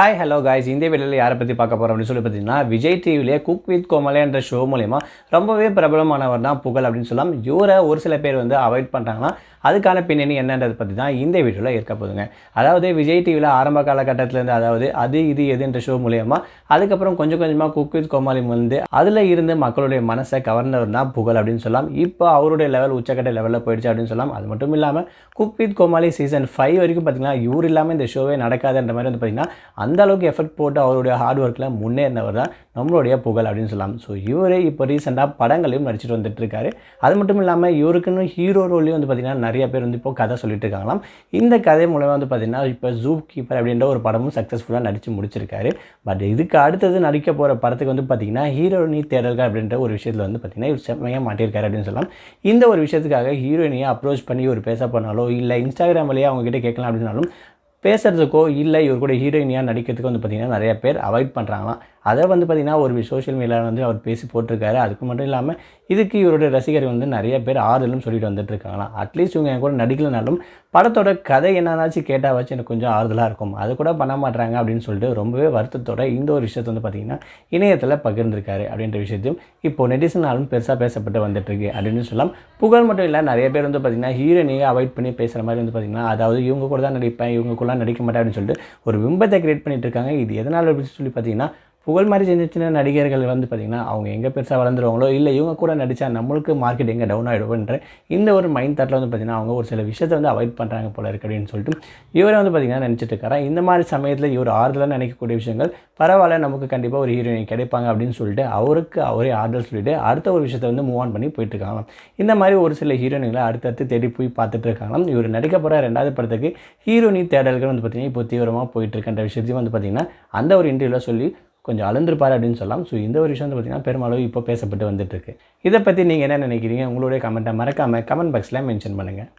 Hi hello guys இந்த வீடியோவில் யாரை பற்றி பார்க்க போகிறோம் அப்படின்னு சொல்லி பார்த்தீங்கன்னா விஜய் டிவிலே குக் வித் கோமலே என்ற ஷோ மூலயமா ரொம்பவே பிரபலமானவர் தான் புகழ் அப்படின்னு சொல்லலாம். இவரை ஒரு சில பேர் வந்து அவாய்ட் பண்ணுறாங்கன்னா அதுக்கான பின்னணி என்னன்றது பற்றி தான் இந்த வீடியோவில் இருக்க போதுங்க. அதாவது விஜய் டிவியில் ஆரம்ப காலகட்டத்திலேருந்து அதாவது அது இது எது என்ற ஷோ மூலயமா அதுக்கப்புறம் கொஞ்சம் கொஞ்சமாக குக் வித் கோமாளி வந்து அதில் இருந்து மக்களுடைய மனசை கவர்ந்தவர் தான் புகழ் அப்படின்னு சொல்லலாம். இப்போ அவருடைய லெவல் உச்சக்கட்ட லெவலில் போயிடுச்சு அப்படின்னு சொல்லலாம். அது மட்டும் இல்லாமல் cook with Comali season five வரைக்கும் பார்த்தீங்கன்னா இவர் இல்லாமல் இந்த ஷோவே நடக்காதுன்ற மாதிரி வந்து பார்த்தீங்கன்னா அந்த அளவுக்கு எஃபர்ட் போட்டு அவருடைய ஹார்ட் ஒர்க்கில் முன்னேறினவர் தான் நம்மளுடைய புகழ் அப்படின்னு சொல்லலாம். ஸோ இவரே இப்போ ரீசெண்டாக படங்களையும் நடிச்சிட்டு வந்துட்டுருக்காரு அது மட்டும் இல்லாமல் இவருக்குன்னு ஹீரோ ரோல்லையும் வந்து பார்த்திங்கன்னா நிறைய பேர் வந்து இப்போ கதை சொல்லிட்டு இருக்காங்களாம். இந்த கதை மூலமாக வந்து பார்த்தீங்கன்னா இப்போ ஜூ கீப்பர் அப்படின்ற ஒரு படமும் சக்ஸஸ்ஃபுல்லாக நடித்து முடிச்சிருக்காரு. பட் இதுக்கு அடுத்தது நடிக்க போகிற படத்துக்கு வந்து பார்த்தீங்கன்னா ஹீரோயினி தேடல்கள் அப்படின்ற ஒரு விஷயத்தில் வந்து பார்த்தீங்கன்னா இவர் செம்மையாக மாட்டியிருக்காரு அப்படின்னு சொல்லலாம். இந்த ஒரு விஷயத்துக்காக ஹீரோயினியை அப்ரோச் பண்ணி ஒரு பேச போனாலோ இல்லை இன்ஸ்டாகிராம் வழியாக அவங்ககிட்ட கேட்கலாம் அப்படின்னாலும் பேசுகிறதுக்கோ இல்லை இவர் கூட ஹீரோயினியாக நடிக்கிறதுக்கோ வந்து பார்த்திங்கன்னா நிறைய பேர் அவாய்ட் பண்ணுறாங்களாம் அதை வந்து பார்த்திங்கன்னா ஒரு சோஷியல் மீடியாவில் வந்து அவர் பேசி போட்டிருக்காரு. அதுக்கு மட்டும் இல்லாமல் இதுக்கு இவருடைய ரசிகர்கள் வந்து நிறைய பேர் ஆறுதலும் சொல்லிட்டு வந்துட்டுருக்காங்களாம் அட்லீஸ்ட் இவங்க என் கூட நடிக்கலனாலும் படத்தோட கதை என்னன்னாச்சும் கேட்டாவாச்சும் எனக்கு கொஞ்சம் ஆறுதலாக இருக்கும். அது கூட பண்ண மாட்டாங்க அப்படின்னு சொல்லிட்டு ரொம்பவே வருத்தத்தோட இந்த ஒரு விஷயத்தை வந்து பார்த்திங்கன்னா இணையத்தில் பகிர்ந்திருக்காரு அப்படின்ற விஷயத்தையும் இப்போ நெட்டிசனாலும் பெருசாக பேசப்பட்டு வந்துட்டுருக்கு அப்படின்னு சொல்லலாம். புகழ் மட்டும் இல்லை நிறைய பேர் வந்து பார்த்திங்கன்னா ஹீரோனியை அவாய்ட் பண்ணி பேசுகிற மாதிரி வந்து பார்த்திங்கன்னா அதாவது இவங்க கூட தான் நடிப்பேன் இவங்க கூட நடிக்க மாட்டேன் அப்படின்னு சொல்லிட்டு ஒரு பிம்பத்தை கிரியேட் பண்ணிட்டு இருக்காங்க. இது எதனால் அப்படின்னு சொல்லி பார்த்தீங்கன்னா புகழ் மாதிரி சின்ன சின்ன நடிகர்கள் வந்து பார்த்திங்கன்னா அவங்க எங்கே பெருசாக வளர்ந்துருவாங்களோ இல்லை இவங்க கூட நடித்தா நம்மளுக்கு மார்க்கெட் எங்கே டவுன் ஆகிடுவோன்ற இந்த ஒரு மைண்ட் தாட்டில் வந்து பார்த்திங்கன்னா அவங்க ஒரு சில விஷயத்தை வந்து அவாய்ட் பண்ணுறாங்க போல இருக்கு அப்படின்னு சொல்லிட்டு இவரை வந்து பார்த்திங்கன்னா நினச்சிட்டு இருக்காரா. இந்த மாதிரி சமயத்தில் இவர் ஆறுதலாக நினைக்கக்கூடிய விஷயங்கள் பரவாயில்ல நமக்கு கண்டிப்பாக ஒரு ஹீரோயின் கிடைப்பாங்க அப்படின்னு சொல்லிட்டு அவருக்கு அவரே ஆறுதல் சொல்லிவிட்டு அடுத்த ஒரு விஷயத்தை வந்து மூவ் ஆன் பண்ணி போயிட்டுருக்காங்க இந்த மாதிரி ஒரு சில ஹீரோயின்களை அடுத்தடுத்து தேடி போய் பார்த்துட்டு இருக்காங்களாம். இவர் நடிக்க போகிற ரெண்டாவது படத்துக்கு ஹீரோனி தேடல்கள் வந்து பார்த்திங்கன்னா இப்போ தீவிரமாக போயிட்டு இருக்கின்ற விஷயத்தையும் வந்து பார்த்திங்கன்னா அந்த ஒரு இன்டர்வியூவில் சொல்லி கொஞ்சம் அழுந்திருப்பார் அப்படின்னு சொல்லலாம். ஸோ இந்த ஒரு விஷயம் வந்து பார்த்திங்கன்னா பெருமளவு இப்போ பேசப்பட்டு வந்துட்டுருக்கு இதை பற்றி நீங்கள் என்ன நினைக்கிறீங்க? உங்களுடைய கமெண்ட்டை மறக்காமல் கமெண்ட் பாக்ஸில் மென்ஷன் பண்ணுங்கள்